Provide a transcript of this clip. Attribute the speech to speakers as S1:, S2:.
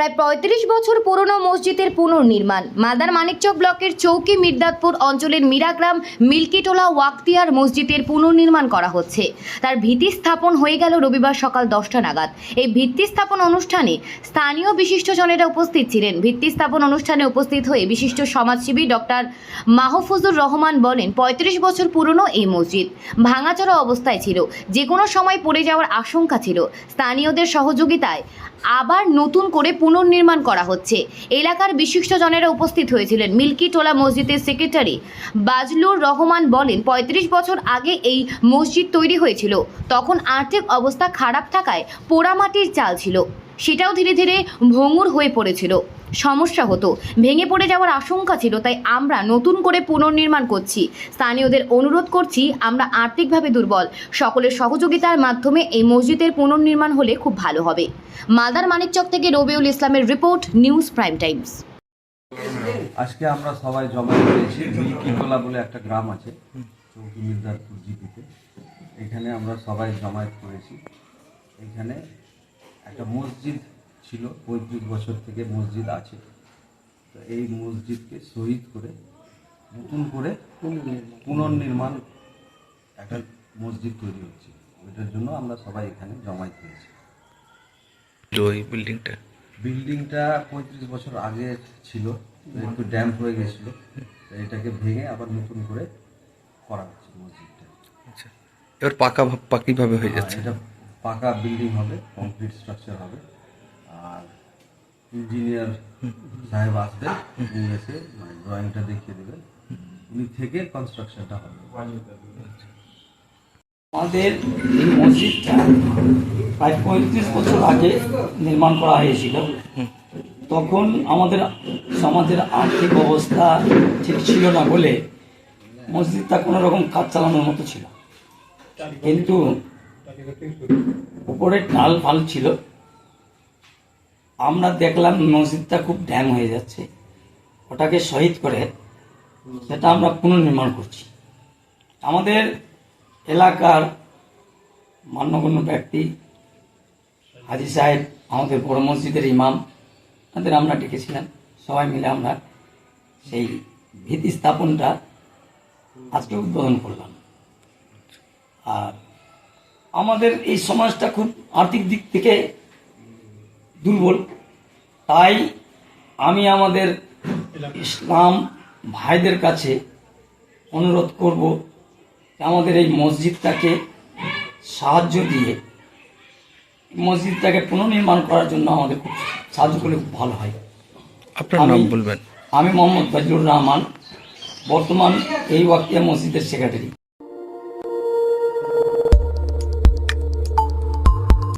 S1: প্রায় পঁয়ত্রিশ বছর পুরনো মসজিদের পুনর্নির্মাণ। মাদার মানিকচক ব্লকের চৌকি মির্দাতপুর অঞ্চলের মিরাগ্রাম, মিল্কিটোলা, ওয়াক্তিয়ার মসজিদের পুনর্নির্মাণ করা হচ্ছে। তার ভিত্তি স্থাপন হয়ে গেল রবিবার সকাল দশটা নাগাদ। এই ভিত্তি স্থাপন অনুষ্ঠানে স্থানীয় বিশিষ্টজনেরা উপস্থিত ছিলেন। ভিত্তি স্থাপন অনুষ্ঠানে উপস্থিত হয়ে বিশিষ্ট সমাজসেবী ডক্টর মাহফুজুর রহমান বলেন, পঁয়ত্রিশ বছর পুরনো এই মসজিদ ভাঙাচোরা অবস্থায় ছিল। যে কোনো সময় পড়ে যাওয়ার আশঙ্কা ছিল। স্থানীয়দের সহযোগিতায় আবার নতুন করে পুনর্নির্মাণ করা হচ্ছে। এলাকার বিশিষ্টজনেরা উপস্থিত হয়েছিলেন। মিল্কি টোলা মসজিদের সেক্রেটারি বাজলুর রহমান বলেন, পঁয়ত্রিশ বছর আগে এই মসজিদ তৈরি হয়েছিল। তখন আর্থিক অবস্থা খারাপ থাকায় পোড়ামাটির চাল ছিল। সেটাও ধীরে ধীরে ভঙ্গুর হয়ে পড়েছিল। সমস্যা হতো। ভেঙে পড়ে যাওয়ার আশঙ্কা ছিল, তাই আমরা নতুন করে পুনর্নির্মাণ করছি। স্থানীয়দের অনুরোধ করছি, আমরা আর্থিকভাবে দুর্বল। সকলের সহযোগিতার মাধ্যমে এই মসজিদের পুনর্নির্মাণ হলে খুব ভালো হবে। মালদার মানিকচক থেকে রবিউল ইসলামের রিপোর্ট, নিউজ প্রাইম টাইমস।
S2: আজকে আমরা সবাই জমা হয়েছি মিল্কিটোলা বলে একটা গ্রাম আছে, চৌকি মির্জারপুর জিপিতে। এখানে আমরা সবাই জমায়েত করেছি। এখানে একটা মসজিদ ছিল পঁয়ত্রিশ বছর থেকে মসজিদ আছে। তো এই মসজিদকে শহীদ করে নতুন করে পুনর্নির্মাণ একটা মসজিদ তৈরি হচ্ছে। ওইটার জন্য আমরা সবাই এখানে জমায়েত হয়েছি।
S3: ওই বিল্ডিংটা?
S2: বিল্ডিংটা পঁয়ত্রিশ বছর আগে ছিল একটু ড্যাম্প হয়ে গেছিল। এটাকে ভেঙে আবার নতুন করে করা হচ্ছে মসজিদটা।
S3: আচ্ছা। এবার পাকা ভাব- পাকিভাবে হয়ে যাচ্ছে।
S2: এটা পাকা বিল্ডিং হবে কমপ্লিট স্ট্রাকচার হবে। আর ইঞ্জিনিয়ার সাহেব আসবেন উনি এসে মানে ড্রয়িংটা দেখিয়ে দেবেন উনি থেকে কনস্ট্রাকশনটা হবে।
S4: আমাদের এই মসজিদটা প্রায় পঁয়ত্রিশ বছর আগে নির্মাণ করা হয়েছিল। তখন আমাদের সমাজের আর্থিক অবস্থা ঠিক ছিল না বলে মসজিদটা কোনো রকম কাজ চালানোর মতো ছিল। কিন্তু উপরে টাল ফাল ছিল। আমরা দেখলাম মসজিদটা খুব ড্যাম হয়ে যাচ্ছে। ওটাকে শহীদ করে সেটা আমরা পুনর্নির্মাণ করছি। আমাদের এলাকার মান্যগণ্য ব্যক্তি হাজি সাহেব, আমাদের বড় মসজিদের ইমাম, তাদের আমরা ডেকেছিলাম। সবাই মিলে আমরা সেই ভীতি স্থাপনটা আজকে উদ্বোধন করলাম। আর আমাদের এই সমাজটা খুব আর্থিক দিক থেকে দুর্বল। তাই আমি আমাদের ইসলাম ভাইদের কাছে অনুরোধ করব আমাদের এই মসজিদটাকে সাহায্য দিয়ে মসজিদটাকে পুনর্নির্মাণ করার জন্য আমাদের খুব সাহায্য করলে খুব ভালো হয়।
S3: আপনার নাম বলবেন।
S4: আমি মোহাম্মদ ফজলুর রহমান বর্তমান এই ওয়াক্তিয়া মসজিদের সেক্রেটারি